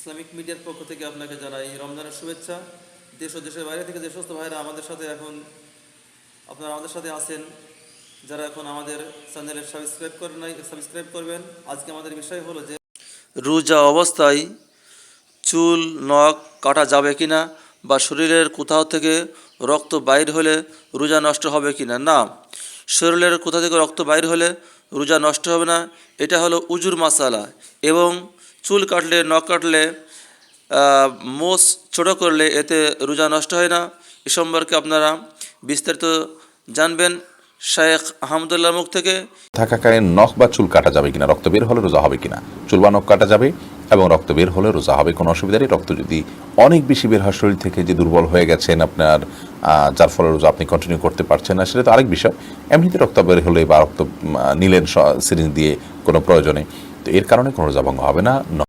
Islamic মিডিয়ার পক্ষ থেকে আপনাকে জানাই রমজানের শুভেচ্ছা। দেশ ও দেশের বাইরে থেকে যে সমস্ত ভাইরা আমাদের সাথে এখন, আপনারা আমাদের সাথে আছেন, যারা এখন আমাদের চ্যানেলে সাবস্ক্রাইব করেন নাই, সাবস্ক্রাইব করবেন। আজকে আমাদের বিষয় হলো যে, রোজা অবস্থায় চুল, নখ কাটা যাবে কি না বা শরীরের কোথাও থেকে রক্ত বাইর হলে রোজা নষ্ট হবে কি না না, শরীরের কোথা থেকে রক্ত বাইর হলে রোজা নষ্ট হবে না, এটা হলো উজুর মাসালা এবং চুল কাটলে, নখ কাটলে মোষ ছোটো করলে এতে রোজা নষ্ট হয় না। এ সম্পর্কে আপনারা বিস্তারিত জানবেন শেখ আহমদুল্লাহ মুখ থেকে। থাকাকালীন নখ বা চুল কাটা যাবে কিনা, রক্ত বের হলে রোজা হবে কিনা? চুল বা নখ কাটা যাবে এবং রক্ত বের হলে রোজা হবে, কোনো অসুবিধা নেই। রক্ত যদি অনেক বেশি বের হয়, শরীর থেকে যে দুর্বল হয়ে গেছেন আপনার যার ফলে রোজা আপনি কন্টিনিউ করতে পারছেন না, সেটা তো আরেক বিষয়। এমনিতে রক্ত বের হলে বা রক্ত নিলেন সিরিঞ্জ দিয়ে কোনো প্রয়োজনে। তো এর কারণে কোনো রোজা ভঙ্গ হবে না